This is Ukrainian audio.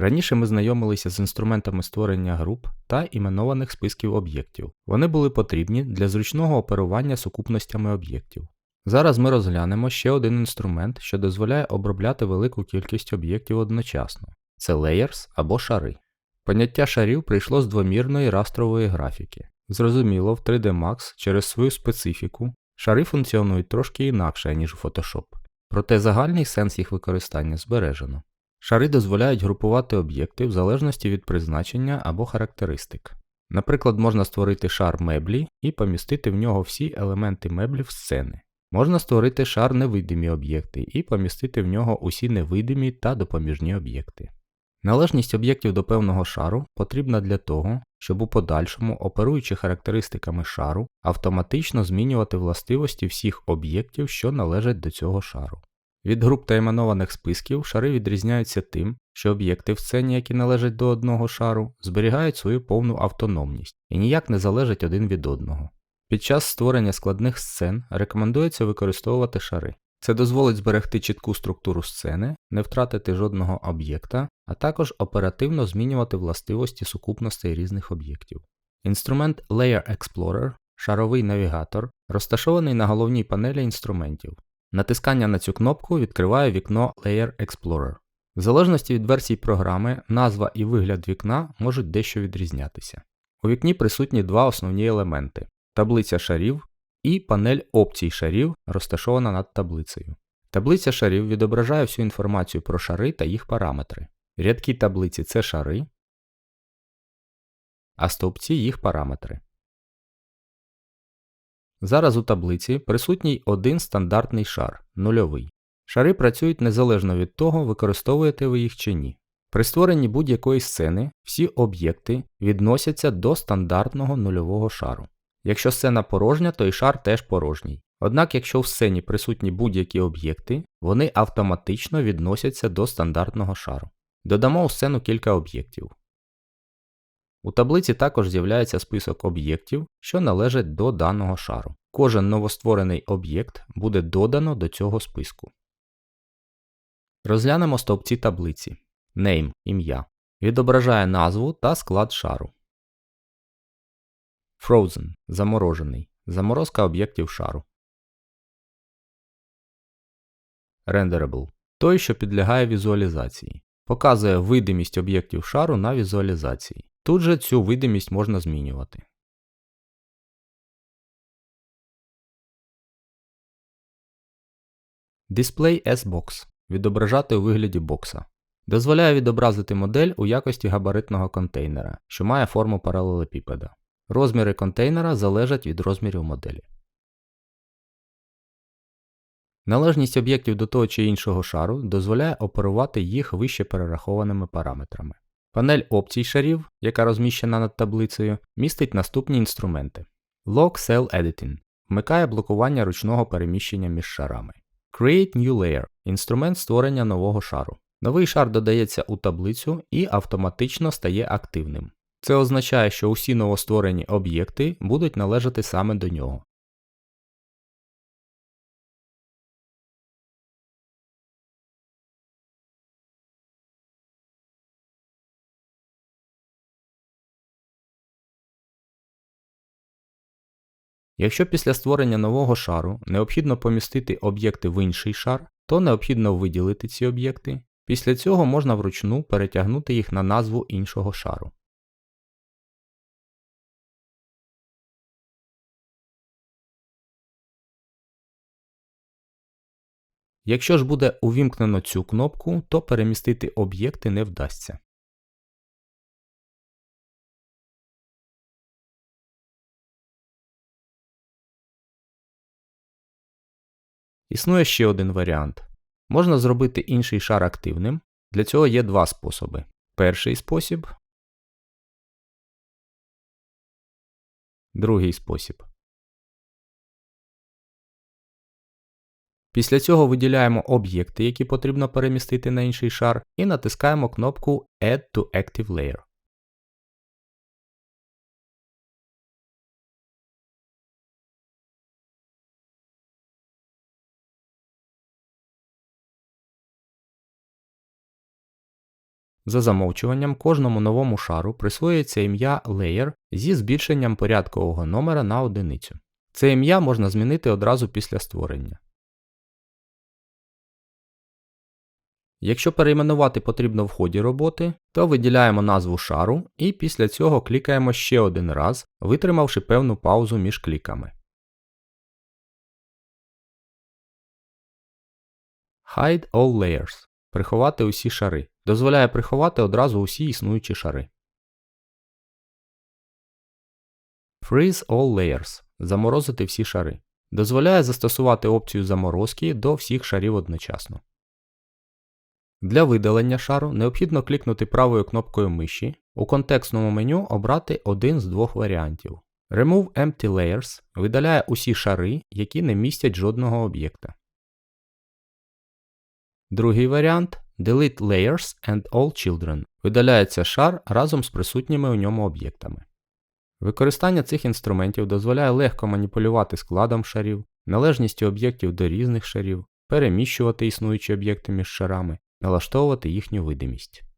Раніше ми знайомилися з інструментами створення груп та іменованих списків об'єктів. Вони були потрібні для зручного оперування сукупностями об'єктів. Зараз ми розглянемо ще один інструмент, що дозволяє обробляти велику кількість об'єктів одночасно це layers або шари. Поняття шарів прийшло з двомірної растрової графіки. Зрозуміло, в 3D Max через свою специфіку шари функціонують трошки інакше, ніж у Photoshop, проте загальний сенс їх використання збережено. Шари дозволяють групувати об'єкти в залежності від призначення або характеристик. Наприклад, можна створити шар меблі і помістити в нього всі елементи меблів сцени. Можна створити шар невидимі об'єкти і помістити в нього усі невидимі та допоміжні об'єкти. Належність об'єктів до певного шару потрібна для того, щоб у подальшому, оперуючи характеристиками шару, автоматично змінювати властивості всіх об'єктів, що належать до цього шару. Від груп та іменованих списків шари відрізняються тим, що об'єкти в сцені, які належать до одного шару, зберігають свою повну автономність і ніяк не залежать один від одного. Під час створення складних сцен рекомендується використовувати шари. Це дозволить зберегти чітку структуру сцени, не втратити жодного об'єкта, а також оперативно змінювати властивості сукупностей різних об'єктів. Інструмент Layer Explorer, шаровий навігатор, розташований на головній панелі інструментів. Натискання на цю кнопку відкриває вікно Layer Explorer. В залежності від версії програми, назва і вигляд вікна можуть дещо відрізнятися. У вікні присутні два основні елементи таблиця шарів і панель опцій шарів, розташована над таблицею. Таблиця шарів відображає всю інформацію про шари та їх параметри. Рядки таблиці це шари, а стовпці їх параметри. Зараз у таблиці присутній один стандартний шар нульовий. Шари працюють незалежно від того, використовуєте ви їх чи ні. При створенні будь-якої сцени всі об'єкти відносяться до стандартного нульового шару. Якщо сцена порожня, то і шар теж порожній. Однак, якщо в сцені присутні будь-які об'єкти, вони автоматично відносяться до стандартного шару. Додамо у сцену кілька об'єктів. У таблиці також з'являється список об'єктів, що належать до даного шару. Кожен новостворений об'єкт буде додано до цього списку. Розглянемо стовпці таблиці. Name ім'я. Відображає назву та склад шару. Frozen заморожений. Заморозка об'єктів шару. Renderable той, що підлягає візуалізації. Показує видимість об'єктів шару на візуалізації. Тут же цю видимість можна змінювати. Display as Box відображати у вигляді бокса. Дозволяє відобразити модель у якості габаритного контейнера, що має форму паралелепіпеда. Розміри контейнера залежать від розмірів моделі. Належність об'єктів до того чи іншого шару дозволяє оперувати їх вище перерахованими параметрами. Панель опцій шарів, яка розміщена над таблицею, містить наступні інструменти. Log Cell Editing вмикає блокування ручного переміщення між шарами. Create New Layer інструмент створення нового шару. Новий шар додається у таблицю і автоматично стає активним. Це означає, що усі новостворені об'єкти будуть належати саме до нього. Якщо після створення нового шару необхідно помістити об'єкти в інший шар, то необхідно виділити ці об'єкти. Після цього можна вручну перетягнути їх на назву іншого шару. Якщо ж буде увімкнено цю кнопку, то перемістити об'єкти не вдасться. Існує ще один варіант. Можна зробити інший шар активним. Для цього є два способи. Перший спосіб. Другий спосіб. Після цього виділяємо об'єкти, які потрібно перемістити на інший шар, і натискаємо кнопку Add to Active Layer. За замовчуванням кожному новому шару присвоюється ім'я Layer зі збільшенням порядкового номера на одиницю. Це ім'я можна змінити одразу після створення. Якщо перейменувати потрібно в ході роботи, то виділяємо назву шару і після цього клікаємо ще один раз, витримавши певну паузу між кліками. Hide all layers приховати усі шари. Дозволяє приховати одразу усі існуючі шари. Freeze all layers заморозити всі шари. Дозволяє застосувати опцію заморозки до всіх шарів одночасно. Для видалення шару необхідно клікнути правою кнопкою миші, у контекстному меню обрати один з двох варіантів. Remove Empty Layers видаляє усі шари, які не містять жодного об'єкта. Другий варіант Delete Layers and All Children видаляється шар разом з присутніми у ньому об'єктами. Використання цих інструментів дозволяє легко маніпулювати складом шарів, належністю об'єктів до різних шарів, переміщувати існуючі об'єкти між шарами, налаштовувати їхню видимість.